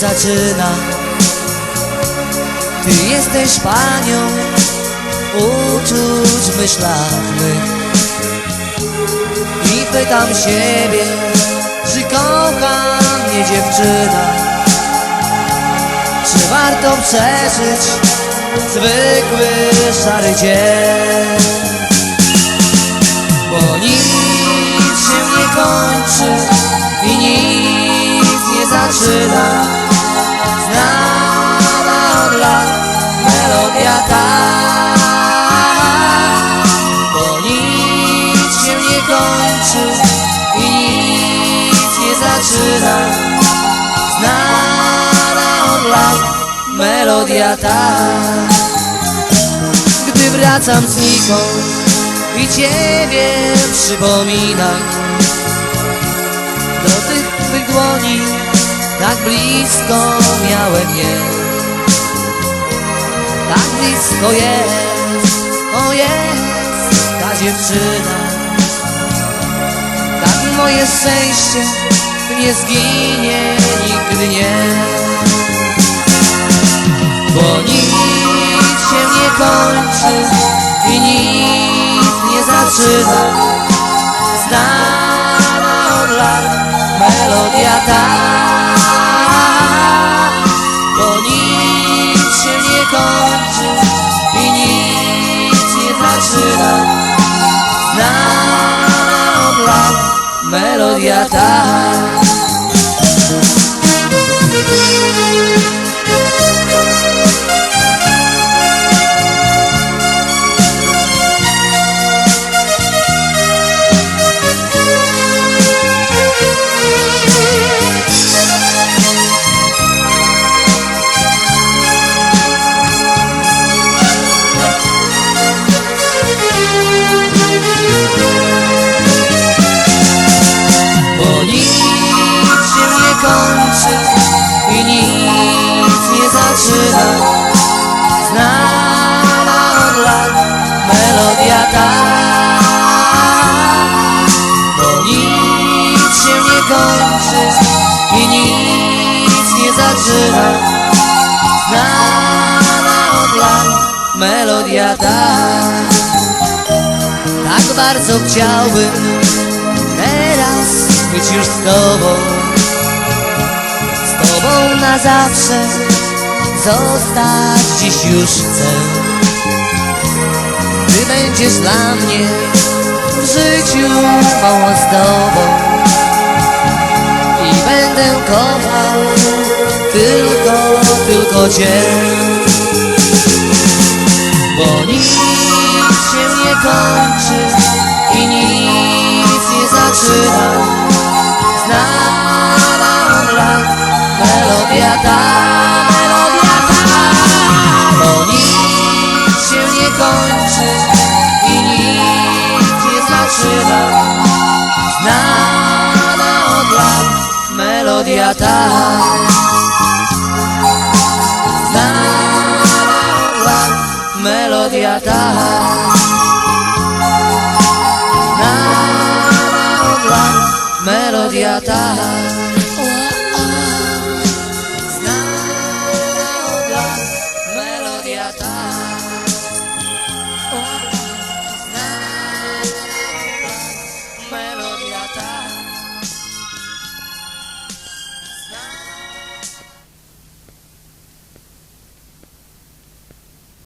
zaczyna. Ty jesteś panią uczuć mych I pytam siebie, czy kocha mnie dziewczyna? Czy warto przeżyć zwykły szary dzień? Bo nie zaczyna Znana od lat melodia ta. Bo nic się nie kończy i nic nie zaczyna. Znana od lat melodia ta. Gdy wracam znikąd i Ciebie przypominam Do tych Twych dłoni tak blisko miałem je. Tak blisko jest, o jest ta dziewczyna. Tak moje szczęście nie zginie nigdy nie. Bo nic się nie kończy i nic nie zaczyna. Znana od lat melodia ta lat melodia ta. Tak bardzo chciałbym teraz być już z Tobą. Z Tobą na zawsze zostać dziś już chcę. Ty będziesz dla mnie w życiu mą ozdobą I będę kochał tylko, tylko Cię i nic nie zaczyna Znana od lat melodia ta, melodia ta Bo nic się nie kończy i nic nie zaczyna. Znana od lat melodia ta. Znana od melodia ta powiada o, o, melodia ta melodia ta